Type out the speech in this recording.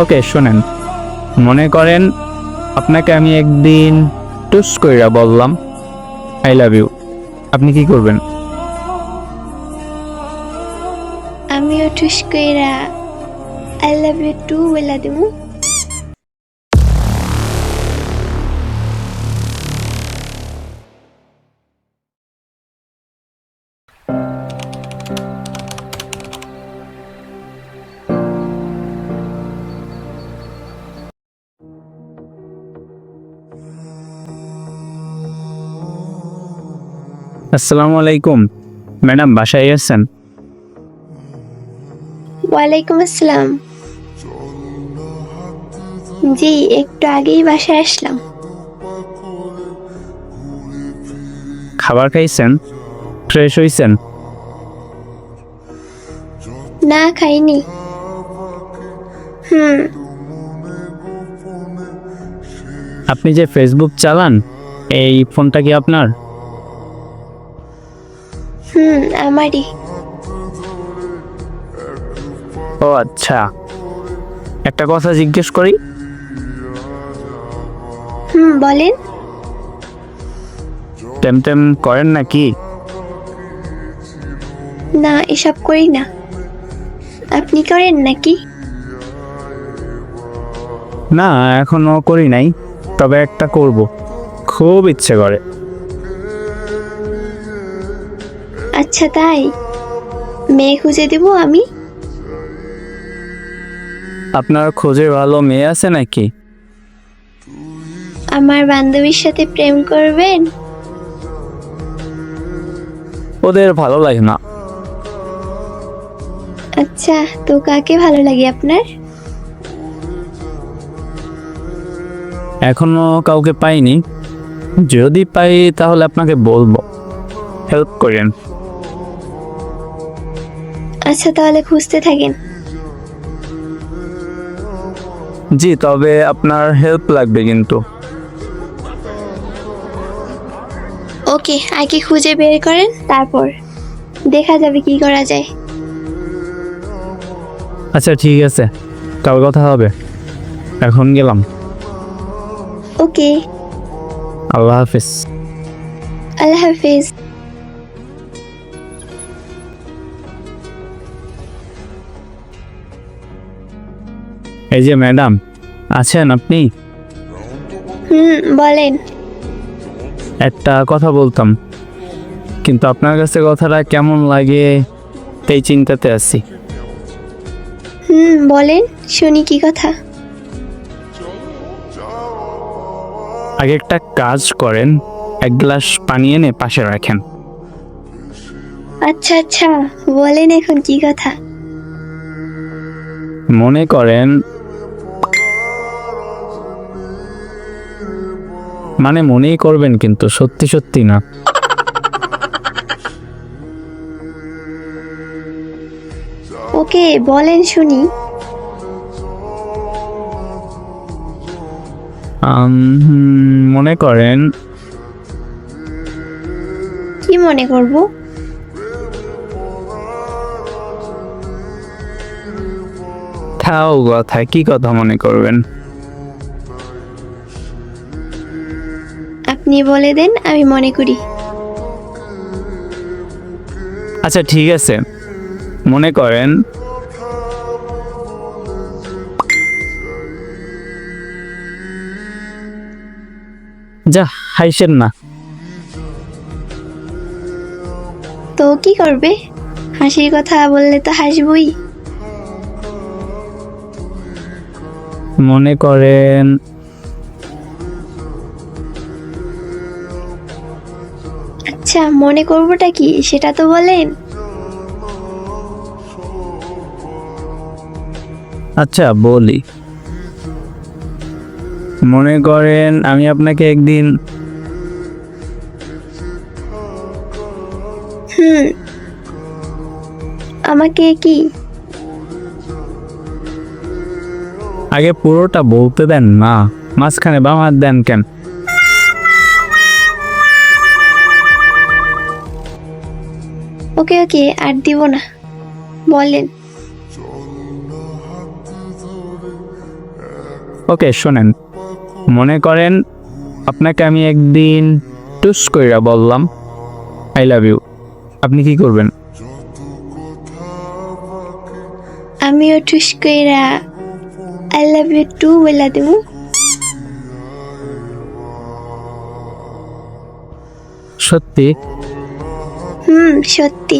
ওকে, শোনেন। মনে করেন আপনাকে আমি একদিন টুস কইরা বললাম, আই লাভ ইউ। আপনি কি করবেন? আমিও টুস কইরা আই লাভ ইউ টু বলে দেবো আসসালামু আলাইকুম। ম্যাডাম বাসায় আছেন? ওয়ালাইকুম আসসালাম। জি একটু আগেই বাসায় আসলাম। খাবার খাইছেন? ফ্রেশ হইছেন? না খাইনি। হুম। আপনি যে ফেসবুক চালান এই ফোনটা কি আপনার? হুম আমারই। ও আচ্ছা। একটা কথা জিজ্ঞেস করি? হুম বলেন। টেম টেম করেন নাকি? না এসব করি না। আপনি করেন নাকি? না এখনও করি নাই তবে একটা করব। খুব ইচ্ছে করে। আচ্ছা তাই। মেয়ে খুঁজে দেব আমি? আপনার খোঁজে ভালো মেয়ে আছে নাকি? আমার বান্ধবীর সাথে প্রেম করবেন? ওদের ভালো লাগে না। আচ্ছা তো কাকে ভালো লাগে আপনার? এখনও কাউকে পাইনি। যদি পাই তাহলে আপনাকে বলব। হেল্প করেন। আচ্ছা তাহলে খুঁজতে থাকেন। জি তবে আপনার হেল্প লাগবে কিন্তু। ওকে আগে খুঁজে বের করেন? তারপর দেখা যাবে কি করা যায়। আচ্ছা ঠিক আছে। কাল কথা হবে। এখন গেলাম। ওকে। আল্লাহ হাফিজ। আল্লাহ হাফিজ। এই যে ম্যাডাম আছেন আপনি? হুম বলেন। একটা কথা বলতাম কিন্তু আপনার কাছে কথাটা কেমন লাগে এই চিন্তাতে আছি। হুম বলেন শুনি কি কথা। আগে একটা কাজ করেন এক গ্লাস পানি এনে পাশে রাখেন। আচ্ছা আচ্ছা বলেন এখন কি কথা। মনে করেন মানে মনেই করবেন কিন্তু সত্যি সত্যি না। ওকে বলেন শুনি। মনে করেন। কি মনে করব? থাও কথা কি কথা মনে করবেন? আপনি বলে দেন আমি মনে করি। আচ্ছা ঠিক আছে। মনে করেন। যা হাইসেন না। তো কি করবে? হাসির কথা বললে তো হাসবই। মনে করেন আচ্ছা মনে করবোটা কি? সেটা তো বলেন। আচ্ছা বলি। মনে করেন আমি আপনাকে একদিন হুম আমাকে কি? আগে পুরোটা বলতে দেন না। মাঝখানে বাম হাত দেন কেন? ওকে ওকে আর দিব না? বলেন। ওকে শোনেন। মনে করেন আপনাকে আমি একদিন টুস কইরা বললাম আই লাভ ইউ। আপনি কি করবেন? আমিও টুস কইরা আই লাভ ইউ টু বলে দেবো। সত্যি হুম সত্যি।